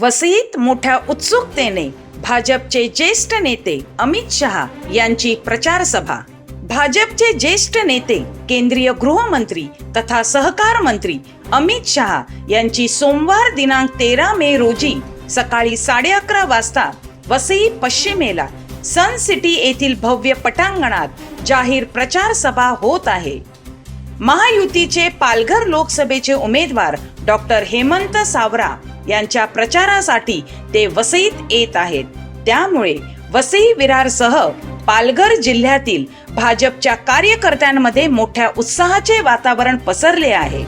वसईत मोठ्या उत्सुकतेने भाजपचे ज्येष्ठ नेते अमित शहा यांची प्रचार सभा भाजपचे ज्येष्ठ नेते केंद्रीय गृहमंत्री तथा सहकार मंत्री अमित शहा यांची सोमवार दिनांक तेरा मे रोजी सकाळी साडे अकरा वाजता वसई पश्चिमेला सन सिटी येथील भव्य पटांगणात जाहीर प्रचार सभा होत आहे. महायुतीचे पालघर लोकसभेचे उमेदवार डॉक्टर हेमंत सावरा यांच्या प्रचारासाठी ते वसईत येत आहेत. त्यामुळे वसई विरारसह पालघर जिल्ह्यातील भाजपच्या कार्यकर्त्यांमध्ये मोठ्या उत्साहाचे वातावरण पसरले आहे.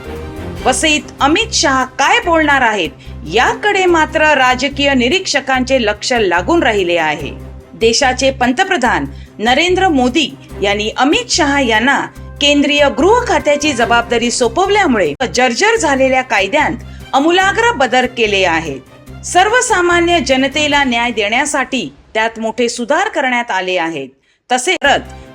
वसईत अमित शहा काय बोलणार आहेत याकडे मात्र राजकीय निरीक्षकांचे लक्ष लागून राहिले आहे. देशाचे पंतप्रधान नरेंद्र मोदी यांनी अमित शहा यांना केंद्रीय गृह खात्याची जबाबदारी सोपवल्यामुळे जर्जर झालेल्या कायद्यांत अमूलाग्र बदल केले आहेत. सर्वसामान्य जनतेला न्याय देण्यासाठी त्यात मोठे सुधार करण्यात आले आहेत. तसेच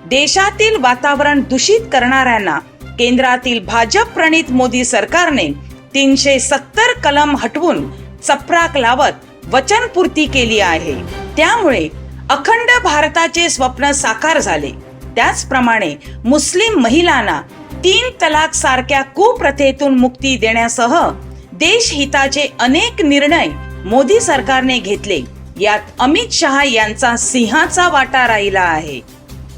देशातील वातावरण दूषित करणाऱ्यांना केंद्रातील भाजप प्रणित मोदी सरकारने तीनशे सत्तर कलम हटवून चपराक लावत वचनपूर्ती केली आहे. त्यामुळे अखंड भारताचे स्वप्न साकार झाले. त्याचप्रमाणे मुस्लिम महिलांना तीन तलाक सारख्या कुप्रथेतून मुक्ती देण्यासह देशहिताचे अनेक निर्णय मोदी सरकारने घेतले. यात अमित शहा यांचा सिंहाचा वाटा राहिला आहे.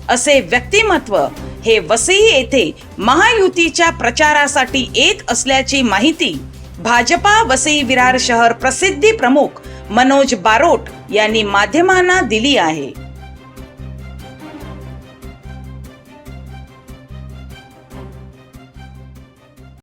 असे व्यक्तिमत्व हे वसई येथे महायुतीच्या प्रचारासाठी येत असल्याची माहिती भाजपा वसई विरार शहर प्रसिद्धी प्रमुख मनोज बारोट यांनी माध्यमांना दिली आहे.